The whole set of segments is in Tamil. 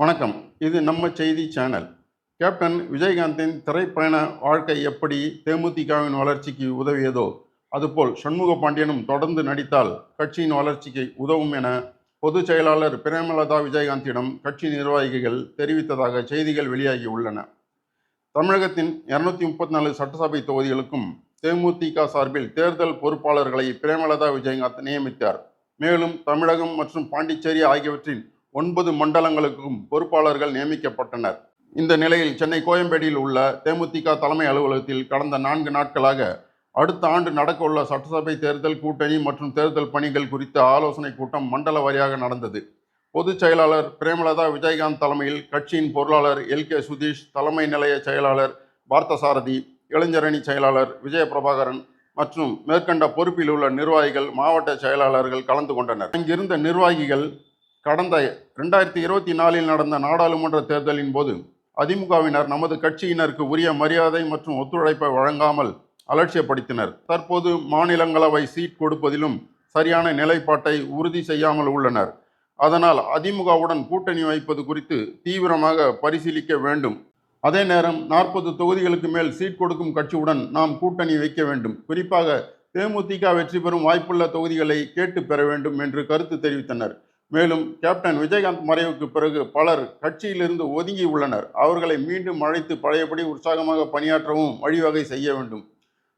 வணக்கம். இது நம்ம செய்தி சேனல். கேப்டன் விஜயகாந்தின் திரைப்பயண வாழ்க்கை எப்படி தேமுதிகவின் வளர்ச்சிக்கு உதவியதோ அதுபோல் சண்முக பாண்டியனும் தொடர்ந்து நடித்தால் கட்சியின் வளர்ச்சிக்கு உதவும் என பொதுச் செயலாளர் பிரேமலதா விஜயகாந்திடம் கட்சி நிர்வாகிகள் தெரிவித்ததாக செய்திகள் வெளியாகி உள்ளன. தமிழகத்தின் இருநூத்தி முப்பத்தி நாலு சட்டசபை தொகுதிகளுக்கும் தேமுதிக சார்பில் தேர்தல் பொறுப்பாளர்களை பிரேமலதா விஜயகாந்த் நியமித்தார். மேலும் தமிழகம் மற்றும் பாண்டிச்சேரி ஆகியவற்றின் ஒன்பது மண்டலங்களுக்கும் பொறுப்பாளர்கள் நியமிக்கப்பட்டனர். இந்த நிலையில் சென்னை கோயம்பேடியில் உள்ள தேமுதிக தலைமை அலுவலகத்தில் கடந்த நான்கு நாட்களாக அடுத்த ஆண்டு நடக்கவுள்ள சட்டசபை தேர்தல் கூட்டணி மற்றும் தேர்தல் பணிகள் குறித்த ஆலோசனை கூட்டம் மண்டல வாரியாக நடந்தது. பொதுச் செயலாளர் பிரேமலதா விஜயகாந்த் தலைமையில் கட்சியின் பொருளாளர் எல். கே. சுதீஷ் தலைமை நிலைய செயலாளர் பார்த்தசாரதி இளைஞரணி செயலாளர் விஜய பிரபாகரன் மற்றும் மேற்கண்ட பொறுப்பில் உள்ள நிர்வாகிகள் மாவட்ட செயலாளர்கள் கலந்து கொண்டனர். அங்கிருந்த நிர்வாகிகள் கடந்த ரெண்டாயிரத்தி இருபத்தி நாலில் நடந்த நாடாளுமன்ற தேர்தலின் போது அதிமுகவினர் நமது கட்சியினருக்கு உரிய மரியாதை மற்றும் ஒத்துழைப்பை வழங்காமல் அலட்சியப்படுத்தினர். தற்போது மாநிலங்களவை சீட் கொடுப்பதிலும் சரியான நிலைப்பாட்டை உறுதி செய்யாமல் உள்ளனர். அதனால் அதிமுகவுடன் கூட்டணி வைப்பது குறித்து தீவிரமாக பரிசீலிக்க வேண்டும். அதே நேரம் நாற்பது தொகுதிகளுக்கு மேல் சீட் கொடுக்கும் கட்சியுடன் நாம் கூட்டணி வைக்க வேண்டும். குறிப்பாக தேமுதிக வெற்றி பெறும் வாய்ப்புள்ள தொகுதிகளை கேட்டு பெற வேண்டும் என்று கருத்து தெரிவித்தனர். மேலும் கேப்டன் விஜயகாந்த் மறைவுக்கு பிறகு பலர் கட்சியிலிருந்து ஒதுங்கி உள்ளனர். அவர்களை மீண்டும் அழைத்து பழையபடி உற்சாகமாக பணியாற்றவும் வழிவகை செய்ய வேண்டும்.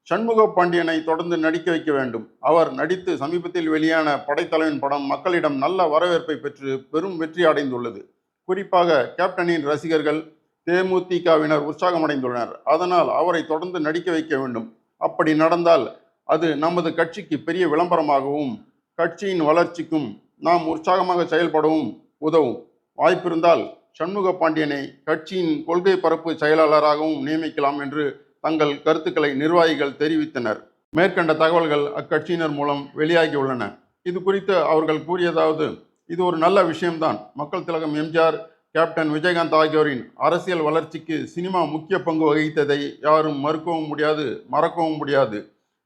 சண்முக பாண்டியனை தொடர்ந்து நடிக்க வைக்க வேண்டும். அவர் நடித்து சமீபத்தில் வெளியான படைத்தலைவன் படம் மக்களிடம் நல்ல வரவேற்பை பெற்று பெரும் வெற்றி அடைந்துள்ளது. குறிப்பாக கேப்டனின் ரசிகர்கள் தேமுதிகவினர் உற்சாகமடைந்துள்ளனர். அதனால் அவரை தொடர்ந்து நடிக்க வைக்க வேண்டும். அப்படி நடந்தால் அது நமது கட்சிக்கு பெரிய விளம்பரமாகவும் கட்சியின் வளர்ச்சிக்கும் நாம் உற்சாகமாக செயல்படவும் உதவும். வாய்ப்பிருந்தால் சண்முக பாண்டியனை கட்சியின் கொள்கை பரப்பு செயலாளராகவும் நியமிக்கலாம் என்று தங்கள் கருத்துக்களை நிர்வாகிகள் தெரிவித்தனர். மேற்கண்ட தகவல்கள் அக்கட்சியினர் மூலம் வெளியாகியுள்ளன. இது குறித்து அவர்கள் கூறியதாவது இது ஒரு நல்ல விஷயம்தான். மக்கள் திலகம் எம்ஜிஆர் கேப்டன் விஜயகாந்த் ஆகியோரின் அரசியல் வளர்ச்சிக்கு சினிமா முக்கிய பங்கு வகித்ததை யாரும் மறுக்கவும் முடியாது மறக்கவும் முடியாது.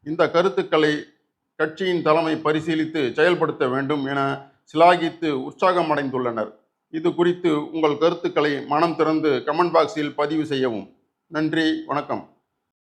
இந்த கருத்துக்களை கட்சியின் தலைமை பரிசீலித்து செயல்படுத்த வேண்டும் என சிலாகித்து உற்சாகம் அடைந்துள்ளனர் இது குறித்து உங்கள் கருத்துக்களை மனம் திறந்து கமெண்ட் பாக்ஸில் பதிவு செய்யவும். நன்றி வணக்கம்.